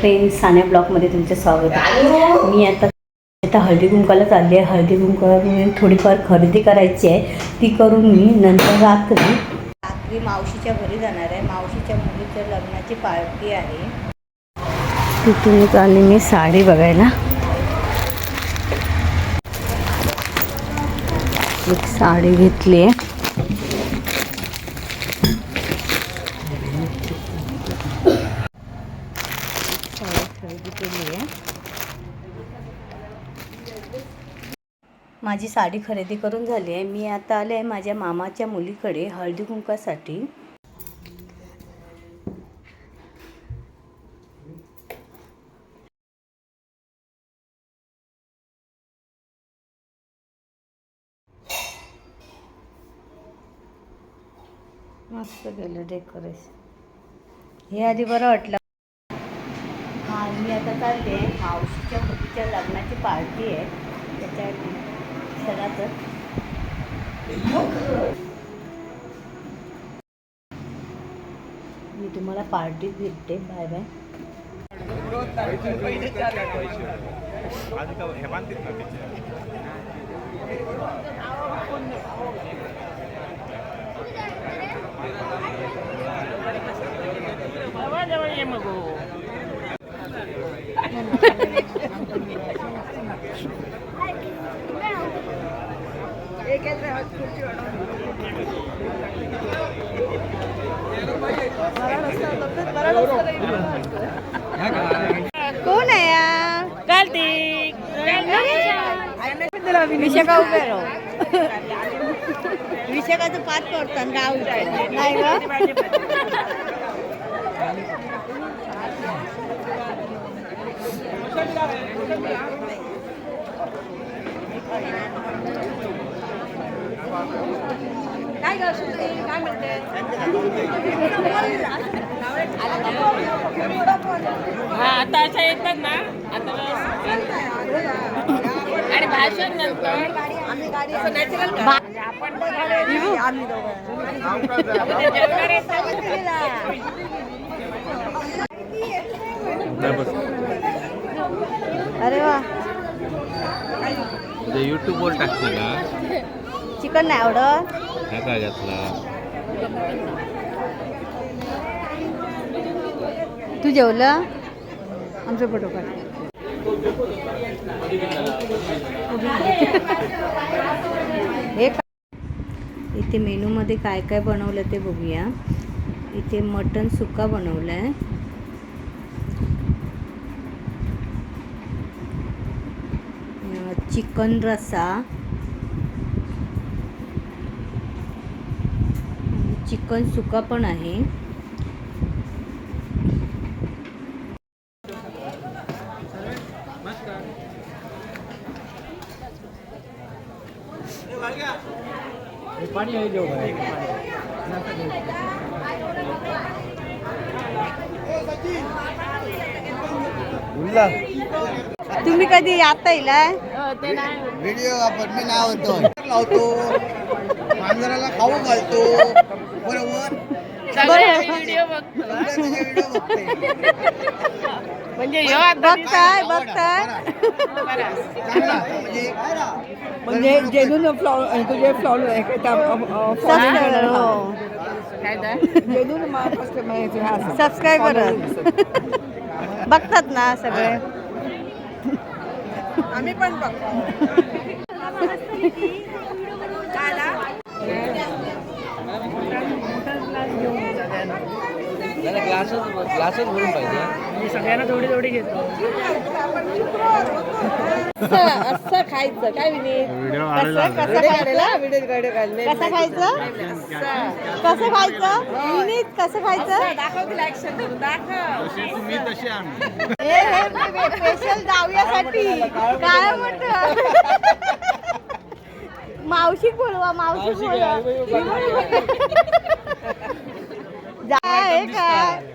Friends Sanya ब्लॉगमध्ये तुमचं स्वागत आहे. मी आता आता हळदी कुंकाला चालली आहे. हळदी कुंकाला थोडीफार खरेदी करायची आहे. ती करून मी नंतर रात्री रात्री मावशीच्या घरी जाणार आहे. मावशीच्या मुलीच्या लग्नाची पार्टी आहे. तिथूनच आली मी साडी बघायला. एक साडी घेतली आहे साडी खरेदी केली आहे माझी साडी खरेदी करून झाली आहे. मी आता आले आहे माझ्या मामाच्या मुलीकडे हळदी कुंकासाठी. मस्त केलं डेकोरेशन. हे आधी बरं वाटलं. हां मी आता चालले मावशीच्या मुलीच्या लग्नाची पार्टी आहे. त्याच्या चला तर मी तुम्हाला पार्टीत भेटते. Bye bye. मग. कोण आहे या? कार्तिक विशाखा उभे राहू. विशाखाचं पाच पडतात गाव. नाही का? काय ग सुंदरी काय म्हणते? हा आता अशा येतात ना. आता. आणि भाषण नंतर का? म्हणजे आपण जेवणारे अरे वा. युट्यूब वर टाकते का? चिकन नाही आवडत. काय घातला? तू जेवलं? आमचा फोटो काढ. हे का- इथे मेनूमध्ये काय काय बनवलं ते बघूया. इथे मटन सुका बनवलं आहे चिकन रसा चिकन सुका पण आहे. तुम्ही कधी आता नाही व्हिडिओ आपण मी नाव होतो लावतो. मांजराला खाऊ घालतो. बरोबर? सगळे व्हिडिओ बघतो सगळे तुझे व्हिडिओ बघते म्हणजे ह्यो आता बघताय बघताय. म्हणजे जेजून फ्लॉ तुझे फ्लॉलो आहे हो काय तर करत बघतात ना सगळे. आम्ही पण बघतो. ग्लासच ग्लासच भरून पाहिजे. सगळ्यांना थोडी थोडी घेतो. असं खायचं. काय विनीत कसं कसं खायचं? व्हिडिओ व्हिडिओ काढले कसं खायचं? कसं खायचं? विनीत कसं खायचं? दाखव तिला ऍक्शन करून दाखव. तुम्ही तशी आण हे हे स्पेशल जाऊयासाठी काय म्हणत? मावशी बोलवा मावशी बोलवा. काय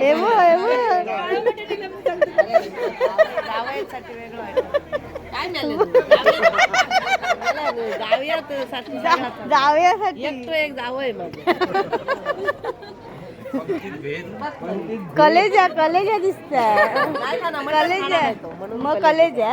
हे बघ, हे बघ. जा- जाऊयासाठी एक जावय मग कलेजा कलेजा दिसतंय. कलेजा. मग कलेजा.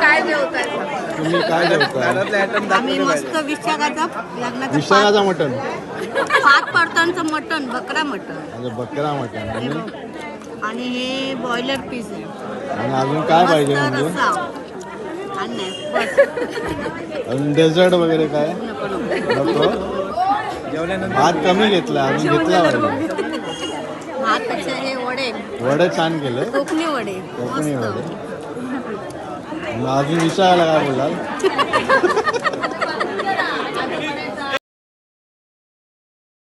काय जेवताय? तुम्ही काय जेवता आम्ही मस्त विशाखाचा लग्नाचा विशाखाचा मटन पाच पडतांचं मटण बकरा मटण. म्हणजे बकरा मटन आणि आणि? हे बॉयलर पीस आहे. आणि अजून काय पाहिजे मस्त म्हणजे? रस्सा. आणि नाही, बस. अजून डेझर्ट वगैरे काय? नको, नको. नको? भात कमी घेतला अजून घेतला पाहिजे भातपेक्षा हे वडे. वडे छान केलं. कोकणी वडे. कोकणी मस्त. वडे. मग अजून विचारायला काय बोलाल